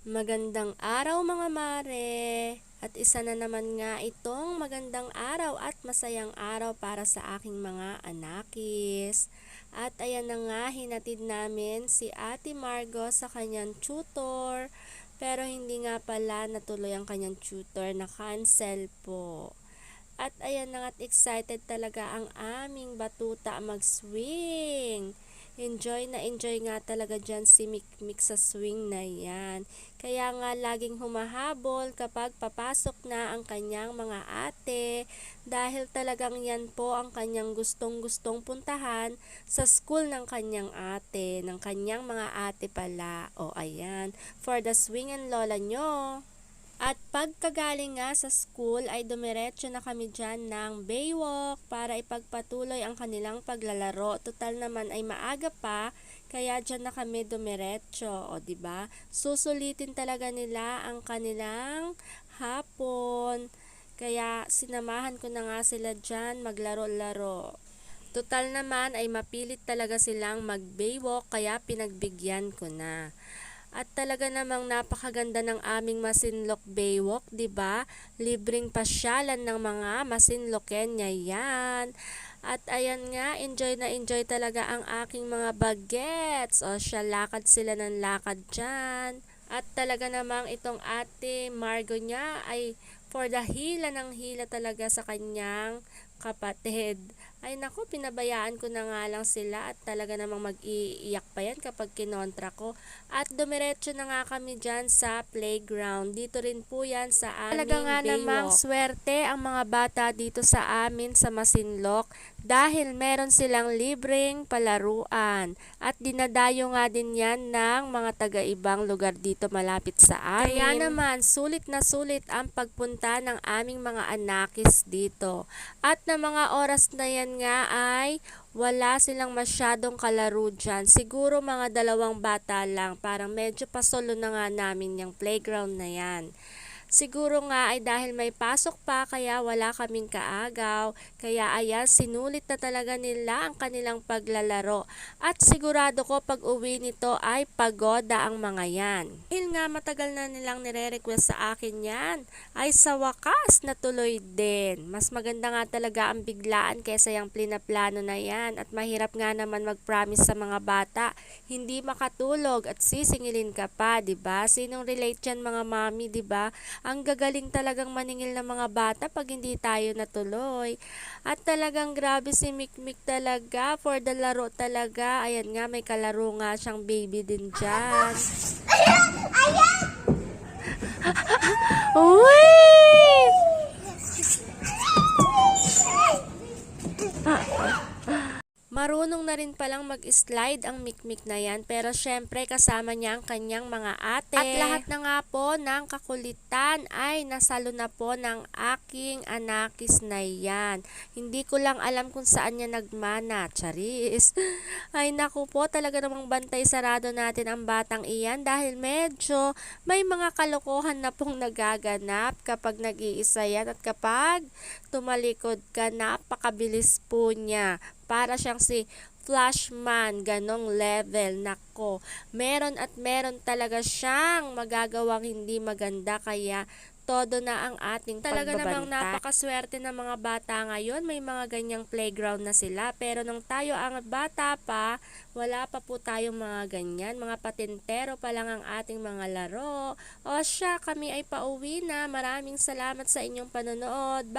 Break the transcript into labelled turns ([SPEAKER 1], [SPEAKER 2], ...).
[SPEAKER 1] Magandang araw mga mare! At isa na naman nga itong magandang araw at masayang araw para sa aking mga anakis. At ayan na nga, hinatid namin si Ate Margo sa kanyang tutor. Pero hindi nga pala natuloy ang kanyang tutor, na-cancel po. At ayan na nga't excited talaga ang aming batuta mag-swing. Enjoy na enjoy nga talaga dyan si Mikmik sa swing na yan. Kaya nga laging humahabol kapag papasok na ang kanyang mga ate dahil talagang yan po ang kanyang gustong gustong puntahan sa school ng kanyang ate, ng kanyang mga ate pala. O ayan, for the swing and lola nyo. At pagkagaling nga sa school ay dumiretso na kami dyan ng Baywalk para ipagpatuloy ang kanilang paglalaro. Total naman ay maaga pa, kaya dyan na kami dumiretso. O ba diba? Susulitin talaga nila ang kanilang hapon. Kaya sinamahan ko na nga sila dyan maglaro-laro. Total naman ay mapilit talaga silang mag-baywalk kaya pinagbigyan ko na. At talaga namang napakaganda ng aming Masinlok Baywalk, 'di ba? Libreng pasyalan ng mga Masinlokenya 'yan. At ayan nga, enjoy na enjoy talaga ang aking mga bagets. O siya, lakad sila ng lakad dyan. At talaga namang itong ate Margo niya ay for the hila ng hila talaga sa kanyang kapatid. Ay nako, pinabayaan ko na nga lang sila at talaga namang mag-iiyak pa yan kapag kinontra ko. At dumiretso na nga kami dyan sa playground. Dito rin po yan sa aming
[SPEAKER 2] Talaga nga namang
[SPEAKER 1] Baywalk. swerte ang mga bata dito sa amin sa Masinlok dahil meron silang libreng palaruan. At dinadayo nga din yan ng mga taga-ibang lugar dito malapit sa amin. Kaya naman, sulit na sulit ang pagpunta ng aming mga anakis dito. At na mga oras na yan nga ay wala silang masyadong kalaro dyan. Siguro mga dalawang bata lang. Parang medyo pasolo na nga namin yung playground na yan. Siguro nga ay dahil may pasok pa kaya wala kaming kaagaw. Kaya ayan, sinulit na talaga nila ang kanilang paglalaro. At sigurado ko pag uwi nito ay pagoda ang mga yan. Dahil nga matagal na nilang nire-request sa akin yan, ay sa wakas natuloy din. Mas maganda nga talaga ang biglaan kaysa yung plinaplano na yan. At mahirap nga naman mag-promise sa mga bata. Hindi makatulog at sisingilin ka pa, 'di ba? Sinong relate yan mga mami, 'di ba? Ang gagaling talagang maningil ng mga bata pag hindi tayo natuloy. At talagang grabe si Mikmik talaga. For the laro talaga. Ayan nga, may kalaro nga siyang baby din dyan. Uy! Marunong na rin palang mag-slide ang mikmik na yan pero syempre kasama niya ang kanyang mga ate. At lahat na nga po ng kakulitan ay nasalo na po ng aking anakis na yan. Hindi ko lang alam kung saan niya nagmana. Charis. Ay naku po talaga namang bantay sarado natin ang batang iyan dahil medyo may mga kalokohan na pong nagaganap kapag nag-iisa yan at kapag tumalikod ka napakabilis po niya para siyang si Flashman, ganong level. Nako, meron at meron talaga siyang magagawang hindi maganda kaya todo na ang ating Talaga namang napakaswerte ng mga bata ngayon. May mga ganyang playground na sila. Pero nung tayo ang bata pa, wala pa po tayong mga ganyan. Mga patintero pa lang ang ating mga laro. O siya, kami ay pauwi na. Maraming salamat sa inyong panonood. Bye!